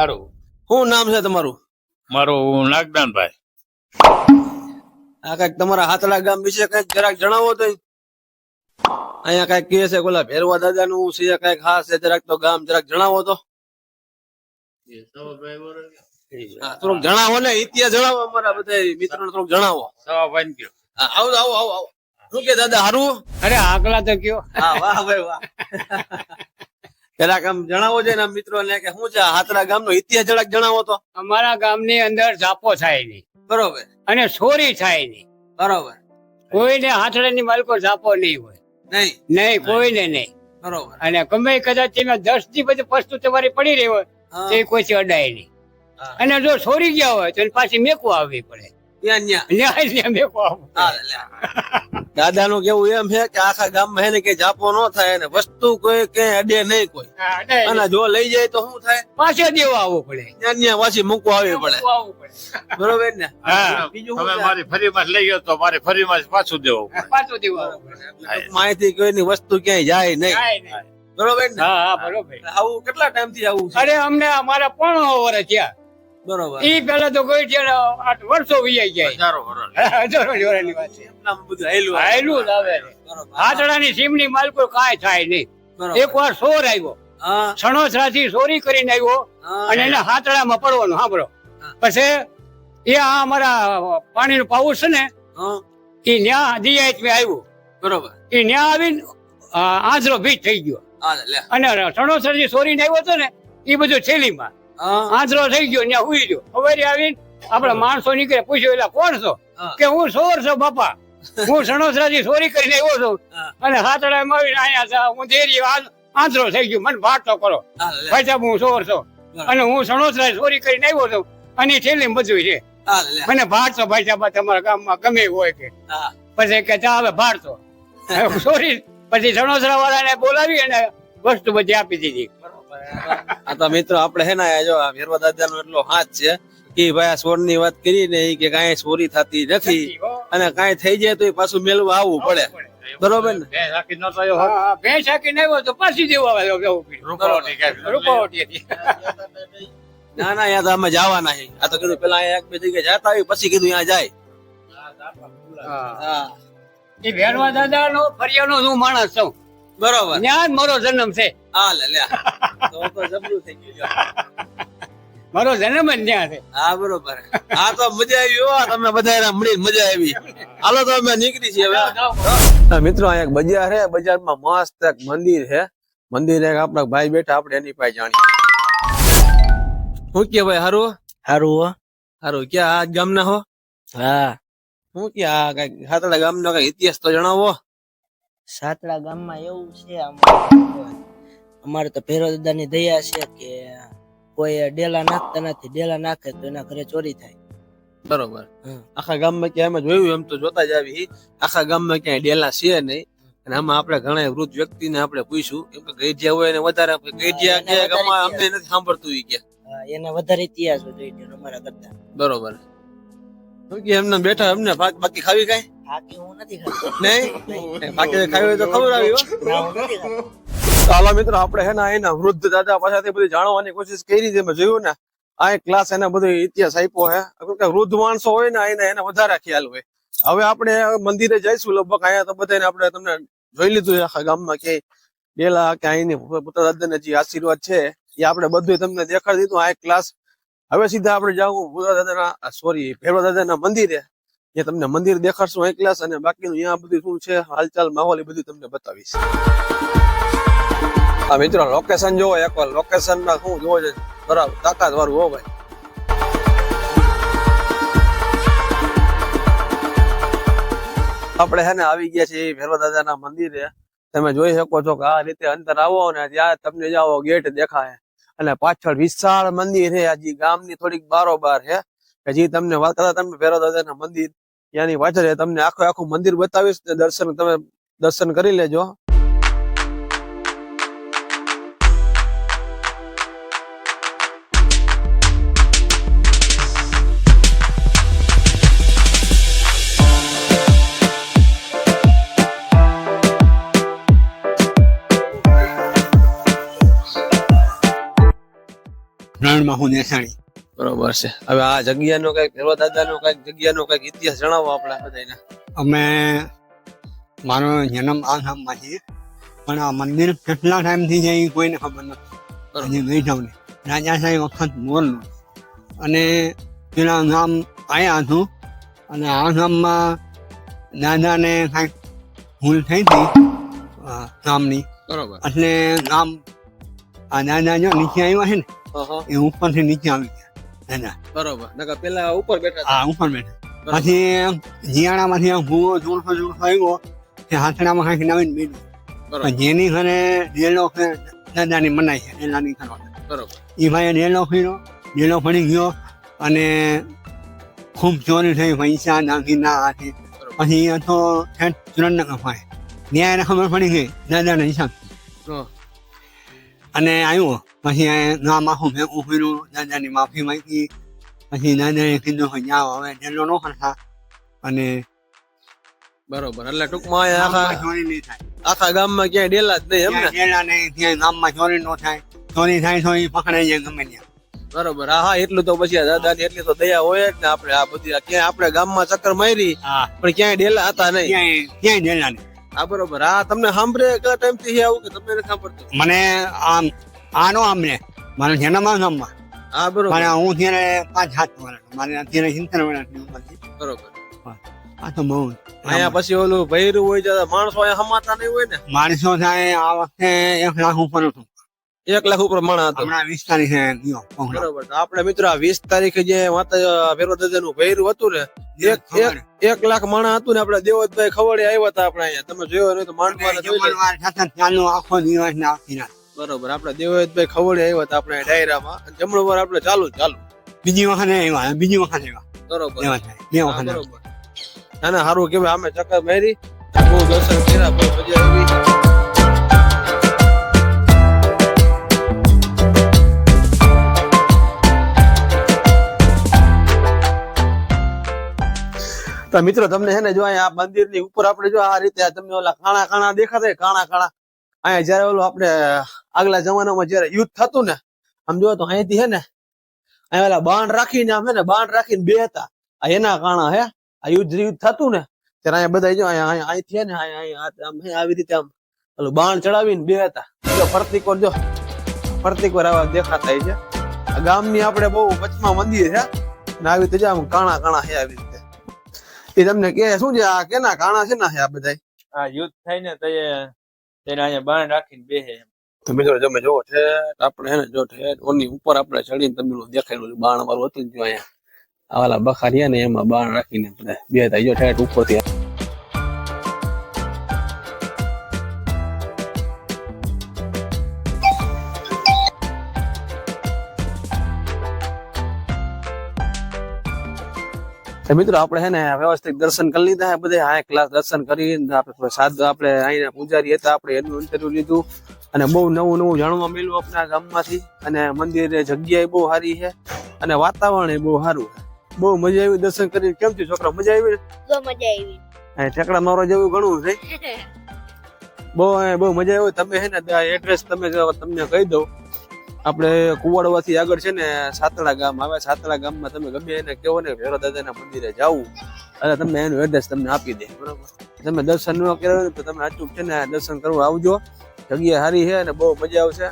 સારું શું નામ છે તમારું? મારું નાગદાનભાઈ. આ કંઈક તમારા હાથલા ગામ વિશે કંઈક જરાક જણાવો તો અહીંયા કંઈક કહે છે ઓલા ભેરવા દાદા નું છે કંઈક ખાસ છે જરાક તો ગામ જરાક જણાવો તો. થોડુંક જણાવો ને ઇતિહાસ જણાવો અમારા બધા મિત્રો થોડુંક જણાવો. આવો આવો આવો આવો. શું કે દાદા હારું? અરે આગલા તો કયો. હા વાહ ભાઈ વાહ. જરાક આમ જણાવો છે ને મિત્રોને કે શું છે આ હાથલા ગામ નો ઇતિહાસ જરાક જણાવો તો. અમારા ગામની અંદર જાપો થાય નહીં. બરોબર. અને ચોરી થાય નહીં. બરોબર. કોઈને હાથડાની માલકો જાપો નહીં હોય. નહીં. નહીં કોઈને નહીં. બરોબર. અને ગમે કદાચ તમે દસથી બધી વસ્તુ તમારી પડી રહી હોય તે તો એ કોઈથી અડાય નહીં. અને જો છોરી ગયા હોય તો પાછી મેકવા આવવી પડે. લે. દાદાનું કેવું એમ છે કે આખા ગામમાં હે ને કે જાપો ન થાય અને વસ્તુ કોઈ કે અડે નહીં કોઈ. અને જો લઈ જાય તો શું થાય? પાછો દેવા આવવો પડે. ત્યાં ત્યાં પાછી મૂકવા આવી પડે. બરોબર ને? હા બીજું તમે શું છે? મારી લઈ ગયો તો મારે ફરી માં પાછું દેવું પાછું દેવા માહિતી કોઈની વસ્તુ ક્યાંય જાય નહીં. બરોબર ને? હા હા બરોબર. આવું કેટલા ટાઈમથી આવું છે? અરે અમને અમારા પણ વર્ષ થયા. બરોબર. ઈ પેલા તો કોઈ છે વર્ષો વીઆઈ જાય. હજારો વર્ષ. હજારો જોરાની વાત છે. એમનામ બધું હાયલું આવે. જ આવે. હાથડાની સીમની માલકો કાંઈ થાય નહીં. એક વાર સોર આવ્યો. સણોસરાથી ચોરી કરીને આવ્યો અને એને હાથડામાં પડવાનું સાંભળો પછી એ આ અમારા પાણીનું પાઉસ છે ને એ ન્યા દિયાત મેં આવ્યું. બરોબર. એ ન્યા આવીને આંધળો ભીત થઈ ગયો. અને સણોસરથી સોરીને આવ્યો હતો ને એ બધું છેલીમાં આંધળો થઈ ગયો ત્યાં ઉઈ ગયો. હવે આવીને આપડે માણસો નીકળે પૂછ્યું એટલે કોણ છો? કે હું સોર છો બાપા. હું. સણોસરાથી ચોરી કરીને આવ્યો છું. અને હાથડા માં આવીને અહીંયા છે, હું દેરી આંધળો થઈ ગયો. મને વાટો કરો. ભાઈ સાહેબ હું સોર છો. અને હું સણોસરા ચોરી કરીને આવ્યો છું. અને છેલ્લી બધું છે. મને ભાડતો ભાઈ સાહેબ તમારા ગામમાં ગમે હોય કે. પછી કે ચા હવે ભાડતો સોરી. પછી સણોસરા વાળાને બોલાવી અને વસ્તુ બધી આપી દીધી. આ તો મિત્રો આપણે હે ને જો હેરવા દાદા નો એટલો હાથ છે કે ભાઈ આ સોરની વાત કરી ને કે કાંઈ ચોરી થતી નથી. અને કાંઈ થઈ જાય તો એ પાછું મેળવા આવવું પડે. બરોબર ને? બે રાખી નતો આવ્યો હોત. હા, હા, ભેંસ હાંકીને આવ્યો તો પાછી જેવું આવ્યો જવું હતી. ના ના અહીંયા અમે જવાના છે આ તો કીધું પેલા એક બે જગ્યાએ જતા આવી પછી કીધું ત્યાં જાય. હા. હા. એ ભેરવા ફરિયા ફરિયાનો હું માણસ છું. બરોબર. ત્યાં જ મારો જન્મ છે. હા લે લે. તો તો જબરું થઈ ગયું લ્યો. મારો જન્મ જ ત્યાં છે. હા બરોબર. આ તો મજા આવી. હો તમે બધા મળી મજા આવી. હાલો તો અમે નીકળી છીએ હવે. મિત્રો અહીંયા એક બજાર છે. બજારમાં મસ્ત એક મંદિર છે. મંદિર એક આપણા ભાઈ બેઠા આપણે એની પાસે જાણીએ. શું કે ભાઈ હારું? હારું હો. હારું ક્યાં? આ ગામના હો? હા. શું કે આ કંઈક હાતડા ગામનો કંઈક ઇતિહાસ તો જણાવો? સાતડા ગામમાં એવું છે અમારે અમારે તો ભેરો દાદાની દયા છે કે કોઈ ડેલા નાખતા નથી ડેલા નાખે તો એના ઘરે ચોરી થાય. બરોબર. આખા ગામમાં ક્યાં એમ જોયું એમ તો જોતા જ આવી. આખા ગામમાં ક્યાંય ડેલા છે નહીં. અને આમાં આપણે ઘણા વૃદ્ધ વ્યક્તિને આપણે પૂછ્યું કેમ કે ગઈઢિયા હોય એને વધારે ગઈઢિયા કે અમને નથી સાંભળતું ઈ કે એના વધારે ઇતિહાસ હોય ડેલો અમારા કરતા. બરોબર. કે એમને બેઠા એમને ભાત બાકી ખાવી કાય બાકી હું નથી ખાતો. નહીં? બાકી ખાવી તો ખબર આવી હાલો મિત્રો, આપણે હે ને એના વૃદ્ધ દાદા પાસેથી બધી જાણવાની કોશિશ કરી છે. મેં જોયું ને, આ ક્લાસ એને બધો ઇતિહાસ આપ્યો હે. વૃદ્ધ માણસો હોય ને એને એને વધારે ખ્યાલ હોય. હવે આપણે મંદિરે જઈશું લગભગ, અહીંયા તો બધાને આપણે તમને જોઈ લીધું છે, આખા ગામમાં કે ડેલા કે અહીંની પોતા દાદાને જે આશીર્વાદ છે, એ આપણે બધું તમને દેખાડી દીધું. આ એક ક્લાસ હવે સીધા આપણે જાવું ભૂરા દાદાના સોરી ભેરવા દાદાના મંદિરે. એ તમને મંદિર દેખાડશું એક ક્લાસ અને બાકીનું અહીંયા બધું શું છે, હાલચાલ, માહોલ એ બધું તમને બતાવીશ. આ મિત્રો લોકેશન જોવો એકવાર લોકેશનમાં શું જોવો છે? બરાબર તાકાત વાળું હો ભાઈ. આપણે હે ને આવી ગયા છીએ ભેરવા દાદાના મંદિરે. તમે જોઈ શકો છો કે આ રીતે અંદર આવો ને ત્યાં તમને જાઓ ગેટ દેખાય. અને પાછળ વિશાળ મંદિર છે, હજી ગામની થોડીક બારોબાર છે. કે જે તમને વાત કરતા તમે ભેરવા દાદાના મંદિર ત્યાંની પાછળ તમને આખું આખું મંદિર બતાવીશ ને દર્શન તમે દર્શન કરી લેજો. રણમાં હું નેસાણી બરોબર છે. હવે આ જગ્યાનો કંઈક ભેરવા દાદાનો કંઈક જગ્યાનો કંઈક ઇતિહાસ જણાવો આપણે બધાને અમે મારો જન્મ આ ગામમાં છે પણ આ મંદિર કેટલા ટાઈમથી છે એ કોઈને ખબર નથી. હજી ગઈ જાઉં ને રાજા સાહેબ વખત મોરનું અને પેલા ગામ આવ્યા હતું અને આ ગામમાં દાદાને કાંઈક ભૂલ થઈ હતી ગામની. બરોબર. એટલે ગામ આ દાદા જો નીચે આવ્યા છે ને એ ઉપરથી નીચે આવી ગયા. એના બરોબર. નકર પેલા ઉપર બેઠા હા ઉપર બેઠા. પછી જીયાણામાંથી આમ ભૂવો જોડતો જોડતો આવ્યો એ હાથડામાં હાંકી નાવીને બેઠો. જેની ઘરે ડેલો દાદાની મનાય છે ડેલાની કરવાની બરોબર. એ ભાઈએ ડેલો ફીરો ડેલો પડી ગયો અને ખૂબ ચોરી થઈ પૈસા દાગીના હાથે પછી તો ઠેઠ ના કપાય. ત્યાં એને ખબર પડી ગઈ દાદાના હિસાબ. અને આવ્યો પછી ગામ આખું ભેગું કર્યું દાદાની માફી માંગી. પછી દાદાએ કીધું કે જાઓ હવે ડેલો નો કરતા અને બરોબર. એટલે ટૂંકમાં આખા ચોરી નહીં થાય. આખા ગામમાં ક્યાંય ડેલા જ નહીં ડેલા ગામમાં ચોરી નો થાય. ચોરી થાય તો એ પકડાઈ જાય ગમે ત્યાં. બરોબર. હા હા એટલું તો પછી દાદાની એટલી તો દયા હોય જ ને આપણે. આ બધી ક્યાંય આપણે ગામમાં ચક્કર મારી પણ ક્યાંય ડેલા હતા નહીં. ક્યાંય ક્યાંય ડેલા નહીં. હા બરોબર. હા તમને સાંભળે કેટલા ટાઈમથી આવું કે તમને નથી સાંભળતું? મને આમ આનો આમને મારો જન્મ આ ગામમાં હા બરોબર. મારે હું ત્યારે પાંચ સાત વર્ષ મારે અત્યારે સિત્તેર વર્ષની બરોબર. આ તો બહુ અહીંયા પછી ઓલું ભૈરું હોય તો માણસો અહીંયા સમાતા નહીં હોય ને? માણસો થાય આ વખતે એક લાખ ઉપર હતું. એક લાખ ઉપર માણા હતો. હમણાં વીસ તારીખે બરોબર. આપડે મિત્રો આ વીસ તારીખે જે માતા ભેરવા દાદા નું ભૈરું હતું ને એક એક લાખ માણા હતું ને આપડે દેવતભાઈ ખવડે આવ્યા હતા આપણે અહીંયા. તમે જોયો નહીં તો ચાલુ આખી બરોબર. આપણે દેવતભાઈ ખવડે આવ્યા હતા આપણે ડાયરામાં. જમણવાર આપણે ચાલુ જ ચાલુ. બીજી વખતે આવ્યા બીજી વખત આવ્યા. બરોબર. બે વખત બરોબર. ના ના સારું કેવાય અમે ચક્કર મારી. બહુ દર્શન કર્યા બહુ મજા આવી. તો મિત્રો, તમને છે ને જો અહીંયા આ મંદિરની ઉપર આપણે જો આ રીતે તમને ઓલા કાણા કાણા દેખાતા કાણા કાણા અહીંયા જયારે ઓલું આપણે આગલા જમાનામાં જયારે યુદ્ધ થતું ને, આમ જો તો અહીંથી છે ને, અહીંયા ઓલા બાણ રાખીને આમ છે ને, બાણ રાખીને બે હતા. આ એના કાણા હે, આ યુદ્ધ યુદ્ધ થતું ને, ત્યારે અહીંયા બધા જો અહીંયા અહીંથી છે ને આમ આવી રીતે આમ ઓલું બાણ ચડાવીને બે હતા. જો પ્રતિકોર જો પ્રતિકોર આવા દેખાતા છે. ગામની આપણે બહુ વચમાં મંદિર છે, ને આવી રીતે જો આમ કાણા કાણા છે આવી એ તમને કે શું છે આ કેના કાણા છે ના છે આ બધા આ યુદ્ધ થાય ને તો એ- તેને અહીંયા બાણ રાખીને બેહે તો મિત્રો તમે જોવો છે આપણે હે ને જો છે ઓની ઉપર આપણે ચડીને તમને દેખાયેલું બાણ વાળું હતું જો અહીંયા આવાલા વાલા બખારિયા ને એમાં બાણ રાખીને બધા બે થાય જો ઠેઠ ઉપરથી તો મિત્રો આપણે હે ને વ્યવસ્થિત દર્શન કરી લીધા બધા. આ ક્લાસ દર્શન કરીને આપણે સાધુ આપણે અહીંયા પૂજારી હતા આપણે એનું ઇન્ટરવ્યુ લીધું. અને બહુ નવું નવું જાણવા મળ્યું આપણા ગામમાંથી. અને મંદિર જગ્યાએ બહુ સારી છે. અને વાતાવરણ બહુ સારું બહુ મજા આવી દર્શન કરીને. કેમ થયું છોકરા? મજા આવી બહુ મજા આવી. ઠેકડા મારવા જેવું ઘણું છે. બહુ બહુ મજા આવી. તમે હે ને એડ્રેસ તમે તમને કહી દઉં. આપણે કુવાડવાથી આગળ છે ને સાતળા ગામ આવે સાતડા ગામમાં તમે ગમે એને કહો ને ભેરો દાદાના મંદિરે જાવું અને તમને એનું એડ્રેસ તમને આપી દે, બરોબર? તમે દર્શન ન કર્યો તો તમે અચૂક છે ને દર્શન કરવા આવજો. જગ્યા સારી છે અને બહુ મજા આવશે.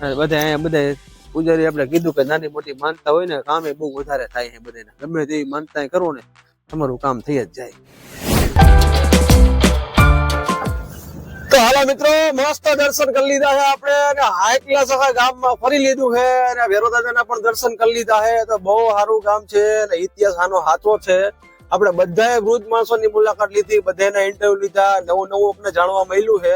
અને બધા અહીંયા બધા પૂજારી આપણે કીધું કે નાની મોટી માનતા હોય ને કામે બહુ વધારે થાય છે બધાને. ગમે તેવી માનતા કરો ને, તમારું કામ થઈ જ જાય. હાલો મિત્રો, મસ્ત દર્શન કરી લીધા છે આપણે અને હાઈ ક્લાસ આખા ગામમાં ફરી લીધું છે અને વેરોદાદાના પણ દર્શન કરી લીધા છે. તો બહુ સારું ગામ છે અને ઇતિહાસ આનો સાચો છે. આપણે બધાએ વૃદ્ધ માણસોની મુલાકાત લીધી, બધાના ઇન્ટરવ્યુ લીધા, નવું નવું આપણે જાણવા મળ્યું છે.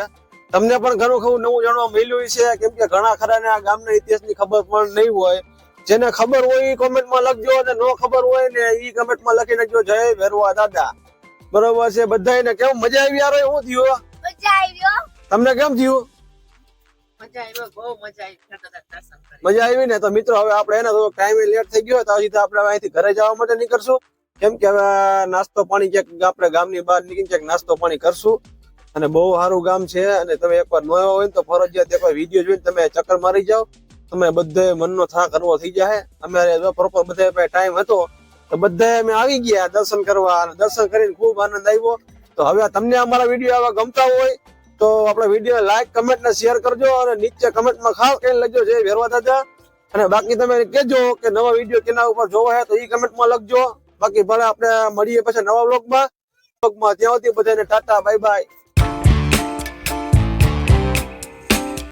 તમને પણ ઘણું ખરું નવું જાણવા મળ્યું છે કેમ કે ઘણા ખરાને આ ગામના ઇતિહાસની ખબર પણ નહીં હોય. જેને ખબર હોય એ કોમેન્ટમાં લખજો અને ન ખબર હોય ને એ કોમેન્ટમાં લખી નાખજો જય વેરવા દાદા. બરોબર છે? બધાને કેવું મજા આવી? યાર શું થયું. મજા આવ્યો તમને કેમ થયું? મજા આવી ને? તો મિત્રો હવે આપણે એને થોડો ટાઈમ લેટ થઈ ગયો તો હજી આપણે અહીંથી ઘરે જવા માટે નીકળશું. કેમ કે હવે નાસ્તો પાણી ક્યાંક આપણે ગામની બહાર નીકળી ક્યાંક નાસ્તો પાણી કરશું. અને બહુ સારું ગામ છે અને તમે એકવાર ન આવ્યા હોય ને તો ફરજિયાત એકવાર વીડિયો જોઈને તમે ચક્કર મારી જાઓ. તમે બધે મનનો થા કરવો થઈ જાય અમારે પ્રોપર બધે ટાઈમ હતો તો બધે અમે આવી ગયા દર્શન કરવા. અને દર્શન કરીને ખૂબ આનંદ આવ્યો. તો હવે તમને અમારા વીડિયો આવા ગમતા હોય તો આપણા વીડિયો લાઈક કમેન્ટ ને શેર કરજો અને નીચે કમેન્ટમાં ખાસ કઈ લખજો જે ભેરવા દાદા. અને બાકી તમે કહેજો કે નવા વીડિયો કેના ઉપર જોવો હે તો એ કમેન્ટમાં લખજો. બાકી ભલે આપણે મળીએ પછી નવા બ્લોગમાં બ્લોગમાં ત્યાં સુધી બધાને ટાટા બાય બાય